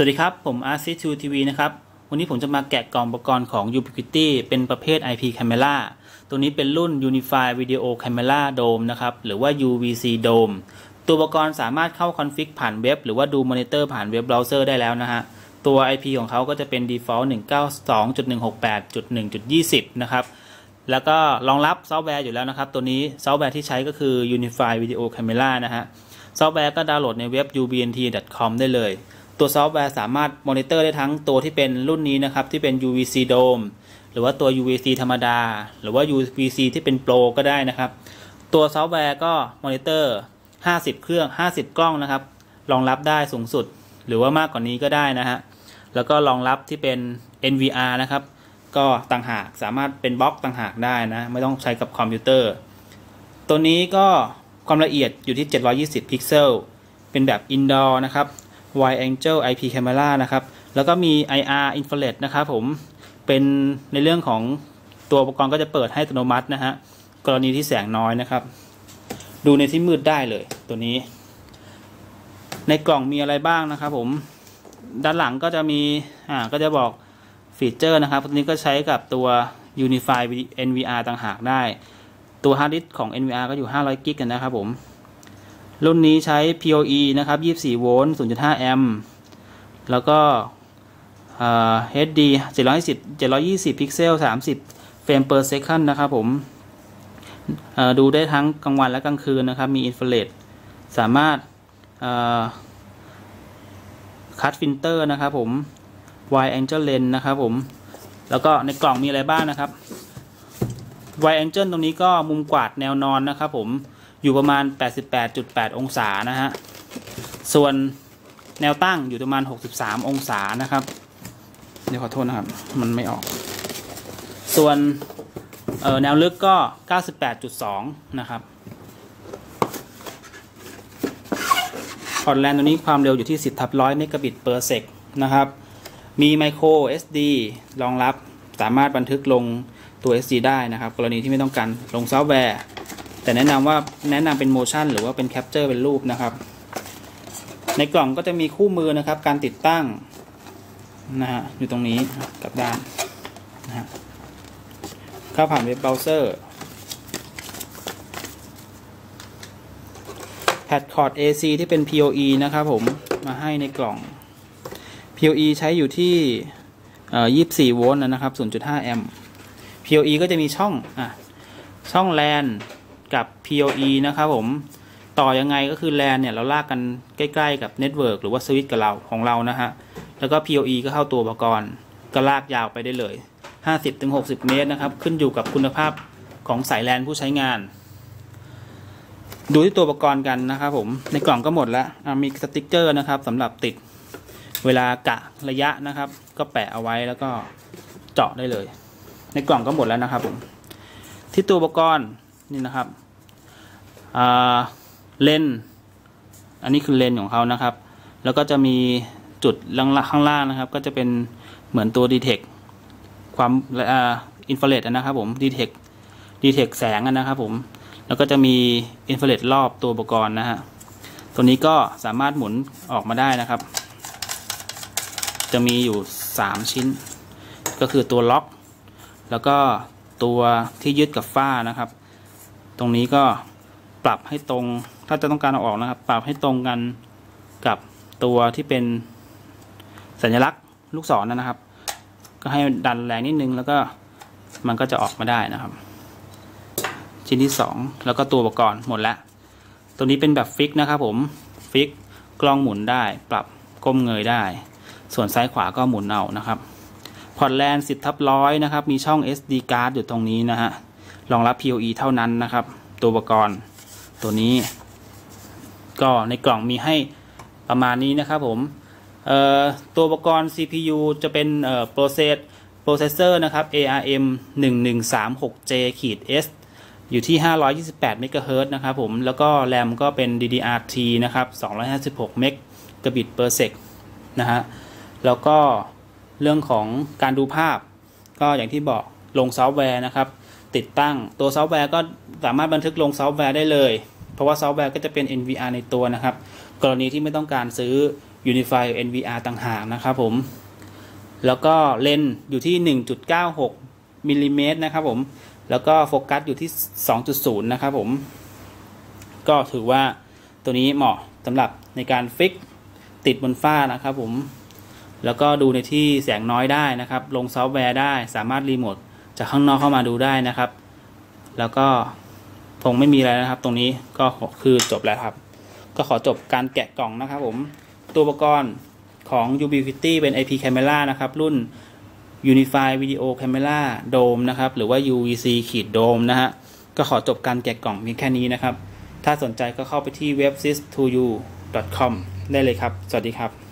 สวัสดีครับ ผม r c 2 TV นะครับ วันนี้ผมจะมาแกะกล่องอุปกรณ์ของ Ubiquiti เป็นประเภท IP Camera ตัวนี้เป็นรุ่น Unified Video Camera Dome นะครับ หรือว่า UVC Dome ตัวอุปกรณ์สามารถเข้าคอนฟิกผ่านเว็บ หรือว่าดูมอนิเตอร์ผ่านเว็บเบราว์เซอร์ได้แล้วนะฮะ ตัว IP ของเขาก็จะเป็น default 192.168.1.20 นะครับ แล้วก็รองรับซอฟต์แวร์อยู่แล้วนะครับ ตัวนี้ซอฟต์แวร์ที่ใช้ก็คือ Unified Video Camera นะฮะ ซอฟต์แวร์ก็ดาวน์โหลดในเว็บ ubnt.com ได้เลย ตัวซอฟต์แวร์สามารถมอนิเตอร์ได้ทั้งตัวที่เป็นรุ่นนี้นะครับ ที่เป็น UVC Dome หรือว่าตัว UVC ธรรมดา หรือว่า UVC ที่เป็น Pro ก็ได้นะครับ ตัวซอฟต์แวร์ก็มอนิเตอร์ 50 เครื่อง 50 กล้องนะครับ รองรับได้สูงสุด หรือว่ามากกว่านี้ก็ได้นะฮะ แล้วก็รองรับที่เป็น NVR นะครับ ก็ต่างหากสามารถเป็นบล็อกต่างหากได้นะ ไม่ต้องใช้กับคอมพิวเตอร์ ตัวนี้ก็ความละเอียดอยู่ที่ 720 พิกเซล เป็นแบบ indoor นะครับ wide angle IP camera นะครับ แล้วก็มี IR infrared นะครับผม เป็นในเรื่องของตัวอุปกรณ์ก็จะเปิดให้อัตโนมัตินะฮะ กรณีที่แสงน้อยนะครับ ดูในที่มืดได้เลยตัวนี้ ในกล่องมีอะไรบ้างนะครับผม ด้านหลังก็จะมี อ่า ก็จะบอกฟีเจอร์นะครับตัวนี้ก็ใช้กับตัว Unify NVR ต่างหากได้ ตัวฮาร์ดดิสก์ของ NVR ก็อยู่ 500กิกกันนะครับผม รุ่นนี้ใช้ PoE นะครับ 24 โวลต์ 0.5 แอมป์ แล้วก็ HD 720 720 พิกเซล 30 เฟรม per second นะครับผม ดูได้ทั้งกลางวันและกลางคืนนะครับ มีอินฟราเรดสามารถคัดฟิลเตอร์นะครับผม wide angle lens นะครับผม แล้วก็ในกล่องมีอะไรบ้างนะครับ wide angle ตรงนี้ก็มุมกวาดแนวนอนนะครับผม อยู่ประมาณ 88.8 องศานะฮะ ส่วนแนวตั้งอยู่ประมาณ 63 องศานะครับ เดี๋ยวขอโทษนะครับ มันไม่ออก ส่วนแนวลึกก็ 98.2 นะครับพอร์ตแลนตัวนี้ความเร็วอยู่ที่ 10ทับร้อยเมกะบิตเปอร์เซกนะครับ มีไมโคร SD รองรับสามารถบันทึกลงตัว SD ได้นะครับ กรณีที่ไม่ต้องการลงซอฟต์แวร์ แต่แนะนำว่าแนะนำเป็นโมชั่นหรือว่าเป็นแคปเจอร์เป็นรูปนะครับ ในกล่องก็จะมีคู่มือนะครับ การติดตั้งนะฮะอยู่ตรงนี้กับด้านนะฮะเข้าผ่านเว็บเบราว์เซอร์แพดคอร์ด AC ที่เป็น PoE นะครับผมมาให้ในกล่อง PoE ใช้อยู่ที่ 24 โวลต์นะครับ 0.5 แอมป์ PoE ก็จะมีช่องอะช่อง LAN กับ PoE นะครับผมต่อยังไงก็คือ LAN เนี่ยเราลากกันใกล้ๆกับเน็ตเวิร์กหรือว่าสวิตช์กับเราของเรานะฮะ แล้วก็ PoE ก็เข้าตัวอุปกรณ์ก็ลากยาวไปได้เลย 50-60 เมตรนะครับ ขึ้นอยู่กับคุณภาพของสาย LAN ผู้ใช้งาน ดูที่ตัวอุปกรณ์กันนะครับผม ในกล่องก็หมดแล้ว มีสติกเกอร์นะครับสำหรับติดเวลากะระยะนะครับ ก็แปะเอาไว้แล้วก็เจาะได้เลย ในกล่องก็หมดแล้วนะครับผม ที่ตัวอุปกรณ์ นี่นะครับเลนอันนี้คือเลนของเขานะครับ แล้วก็จะมีจุดล่างข้างล่างนะครับ ก็จะเป็นเหมือนตัวดีเทคความอินฟราเรดนะครับผมดีเทคดีเทคแสงนะครับผม แล้วก็จะมีอินฟราเรดรอบตัวอุปกรณ์นะฮะตัวนี้ก็สามารถหมุนออกมาได้นะครับ จะมีอยู่ 3 ชิ้น ก็คือตัวล็อก แล้วก็ตัวที่ยึดกับฝ้านะครับ ตรงนี้ก็ปรับให้ตรง ถ้าจะต้องการเอาออกนะครับ ปรับให้ตรงกันกับตัวที่เป็นสัญลักษณ์ลูกศรนนะครับ ก็ให้ดันแรงนิดนึงแล้วก็มันก็จะออกมาได้นะครับ ชิ้นที่ 2 แล้วก็ตัวอุปกรณ์หมดแล้ว ตัวนี้เป็นแบบฟิกนะครับผมฟิกกล้องหมุนได้ ปรับก้มเงยได้ ส่วนซ้ายขวาก็หมุนเอานะครับพอร์ตแลนด์10ทับร้อยนะครับ มีช่อง SD card อยู่ตรงนี้นะฮะ รองรับ PoE เท่านั้นนะครับ ตัวอุปกรณ์ตัวนี้ ก็ในกล่องมีให้ประมาณนี้นะครับผมตัวอุปกรณ์ CPU จะเป็นโปรเซสโปรเซสเซอร์นะครับ ARM 1136J ขีด S อยู่ที่ 528เมกะเฮิรตนะครับผม แล้วก็แรมก็เป็น DDR-T นะครับ 256 เมกะบิตเปอร์เซกนะฮะ แล้วก็เรื่องของการดูภาพ ก็อย่างที่บอกลงซอฟต์แวร์นะครับ ติดตั้ง ตัวซอฟต์แวร์ก็สามารถบันทึกลงซอฟต์แวร์ได้เลย เพราะว่าซอฟต์แวร์ก็จะเป็น NVR ในตัวนะครับ กรณีที่ไม่ต้องการซื้อ Unify NVR ต่างหากนะครับผม แล้วก็เลนส์อยู่ที่ 1.96มิลลิเมตรนะครับผม แล้วก็โฟกัสอยู่ที่ 2.0 นะครับผม ก็ถือว่าตัวนี้เหมาะสำหรับในการฟิกติดบนฝ้านะครับผม แล้วก็ดูในที่แสงน้อยได้นะครับ ลงซอฟต์แวร์ได้ สามารถรีโมท จากข้างนอกเข้ามาดูได้นะครับ แล้วก็คงไม่มีอะไรนะครับ ตรงนี้ก็คือจบแล้วครับ ก็ขอจบการแกะกล่องนะครับผมตัวอุปกรณ์ของ Ubiquiti เป็น IP Camera นะครับ รุ่น Unify Video Camera Dome นะครับ หรือว่า UVC ขีด Dome นะฮะ ก็ขอจบการแกะกล่องเพียงแค่นี้นะครับ ถ้าสนใจก็เข้าไปที่ websys2u.com ได้เลยครับ สวัสดีครับ